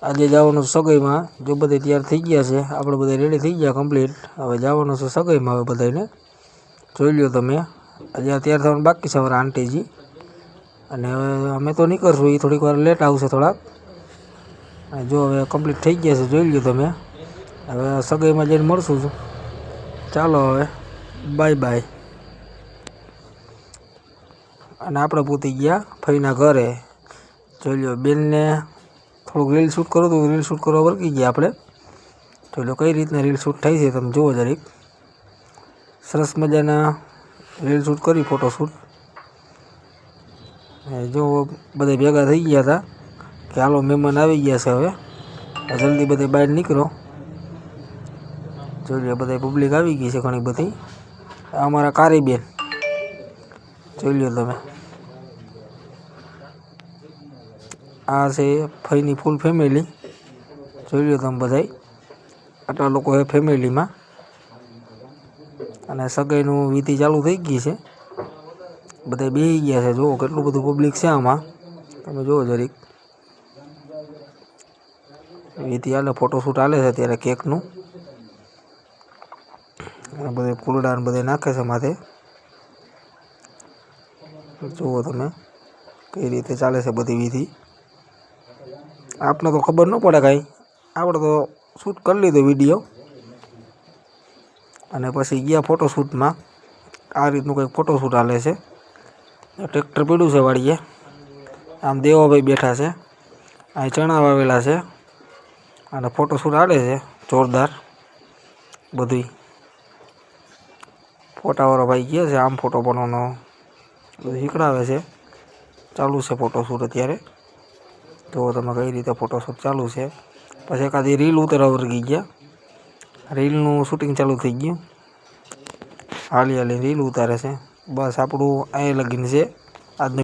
આજે જવાનું છે સગાઈમાં. જો બધા તૈયાર થઈ ગયા છે, આપણે બધા રેડી થઈ ગયા કમ્પ્લીટ હવે જવાનું છે સગાઈમાં હવે બધાને જોઈ લ્યો તમે. આજે તૈયાર થવાનું બાકી છે અમારા આંટીજી. અને હવે અમે તો નીકળશું, એ થોડીક વાર લેટ આવશે થોડાક. અને જો હવે કમ્પ્લીટ થઈ ગયા છે, જોઈ લ્યો તમે. હવે સગાઈમાં જઈને મળશું ચાલો હવે. બાય બાય અને આપણે પૂતી ગયા ફઈના ઘરે. જોઈ લ્યો બેનને થોડુંક રીલ શૂટ કરું તો રીલ શૂટ કરવા વર્ગી ગયા આપણે. જોઈ લો કઈ રીતના રીલ શૂટ થાય છે તમે જુઓ જરીક સરસ મજાના રીલ શૂટ કરી ફોટોશૂટ જો બધા ભેગા થઈ ગયા હતા કે હાલો મહેમાન આવી ગયા છે હવે. જલ્દી બધે બહાર નીકળો. જોઈ લો બધા પબ્લિક આવી ગઈ છે ઘણી બધી. અમારા કારીબેન. જોઈ લ્યો તમે. આ છે ફઈની ફૂલ ફેમિલી જોઈ લો તમે બધાય. આટલા લોકો હે ફેમિલીમાં અને સગાઈનું વિધિ ચાલુ થઈ ગઈ છે. બધા બે ગયા છે. જુઓ કેટલું બધું પબ્લિક છે આમાં. તમે જુઓ જરીક. વિધિ હાલે ફોટોશૂટ હાલે છે અત્યારે કેકનું. અને બધે ફૂલડા બધે નાખે છે માથે. જુઓ તમે કઈ રીતે ચાલે છે બધી વિધિ. આપને તો ખબર ન પડે કાંઈ. આપણે તો શૂટ કરી લીધો વીડિયો અને પછી ગયા ફોટોશૂટમાં આ રીતનું કંઈક ફોટોશૂટ હાલે છે. ટ્રેક્ટર પીડ્યું છે વાડીએ. આમ દેવાભાઈ બેઠા છે. અહીં ચણા વાવેલા છે. અને ફોટોશૂટ હાલે છે. જોરદાર. બધી ફોટાવાળો ભાઈ ગયા છે, આમ ફોટો પાડવાનો બધું શીખડાવે છે. ચાલુ છે ફોટોશૂટ અત્યારે. જુઓ તમે કઈ રીતે ફોટોશોપ ચાલુ છે? પછી એકાદી રીલ ઉતરવા વર્ગી ગયા. રીલનું શૂટિંગ ચાલુ થઈ ગયું. હાલી હાલી રીલ ઉતારે છે. બસ આપણું અહીં લગીન છે. આજનું